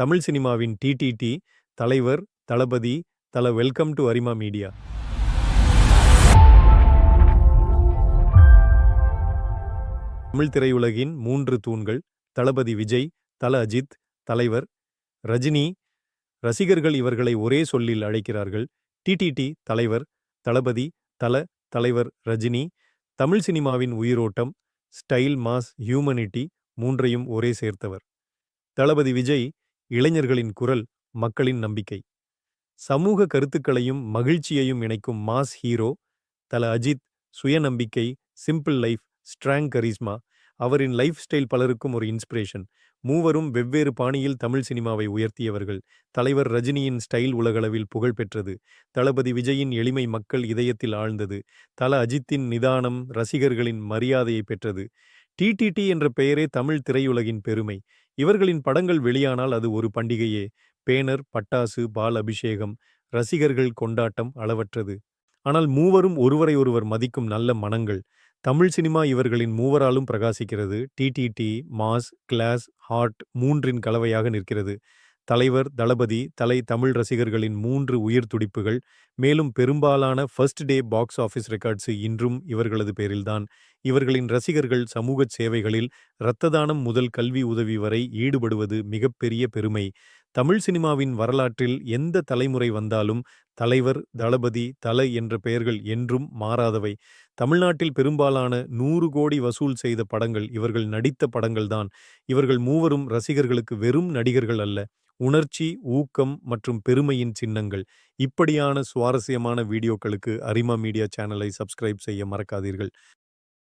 தமிழ் சினிமாவின் டிடிடி தலைவர் தளபதி தல வெல்கம் டு அரிமா மீடியா. தமிழ் திரையுலகின் மூன்று தூண்கள் தளபதி விஜய் தல அஜித் தலைவர் ரஜினி. ரசிகர்கள் இவர்களை ஒரே சொல்லில் அழைக்கிறார்கள். டிடிடி தலைவர் தளபதி தல தலைவர் ரஜினி. தமிழ் சினிமாவின் உயிரோட்டம் ஸ்டைல் மாஸ் ஹியூமனிட்டி மூன்றையும் ஒரே சேர்த்தவர். தளபதி விஜய் இளைஞர்களின் குரல் மக்களின் நம்பிக்கை. சமூக கருத்துக்களையும் மகிழ்ச்சியையும் இணைக்கும் மாஸ் ஹீரோ தல அஜித் சுயநம்பிக்கை சிம்பிள் லைஃப் ஸ்ட்ராங் கரிஸ்மா அவரின் லைஃப் ஸ்டைல் பலருக்கும் ஒரு இன்ஸ்பிரேஷன். மூவரும் வெவ்வேறு பாணியில் தமிழ் சினிமாவை உயர்த்தியவர்கள். தலைவர் ரஜினியின் ஸ்டைல் உலகளவில் புகழ் பெற்றது. தளபதி விஜயின் எளிமை மக்கள் இதயத்தில் ஆழ்ந்தது. தல அஜித்தின் நிதானம் ரசிகர்களின் மரியாதையை பெற்றது. டிடிடி என்ற பெயரே தமிழ் திரையுலகின் பெருமை. இவர்களின் படங்கள் வெளியானால் அது ஒரு பண்டிகையே. பேனர் பட்டாசு பால் அபிஷேகம் ரசிகர்கள் கொண்டாட்டம் அளவற்றது. ஆனால் மூவரும் ஒருவரை ஒருவர் மதிக்கும் நல்ல மனங்கள். தமிழ் சினிமா இவர்களின் மூவராலும் பிரகாசிக்கிறது. டிடிடி மாஸ் கிளாஸ் ஹார்ட் மூன்றின் கலவையாக நிற்கிறது. தலைவர் தளபதி தலை தமிழ் ரசிகர்களின் மூன்று உயிர் துடிப்புகள் மேலும் பெரும்பாலான first day box office records இன்றும் இவர்களது பேரில்தான். இவர்களின் ரசிகர்கள் சமூக சேவைகளில் இரத்த தானம் முதல் கல்வி உதவி வரை ஈடுபடுவது மிகப்பெரிய பெருமை. தமிழ் சினிமாவின் வரலாற்றில் எந்த தலைமுறை வந்தாலும் தலைவர் தளபதி தலை என்ற பெயர்கள் என்றும் மாறாதவை. தமிழ்நாட்டில் பெரும்பாலான நூறு கோடி வசூல் செய்த படங்கள் இவர்கள் நடித்த படங்கள்தான். இவர்கள் மூவரும் ரசிகர்களுக்கு வெறும் நடிகர்கள் அல்ல. உணர்ச்சி ஊக்கம் மற்றும் பெருமையின் சின்னங்கள். இப்படியான சுவாரஸ்யமான வீடியோக்களுக்கு அரிமா மீடியா சேனலை சப்ஸ்கிரைப் செய்ய மறக்காதீர்கள்.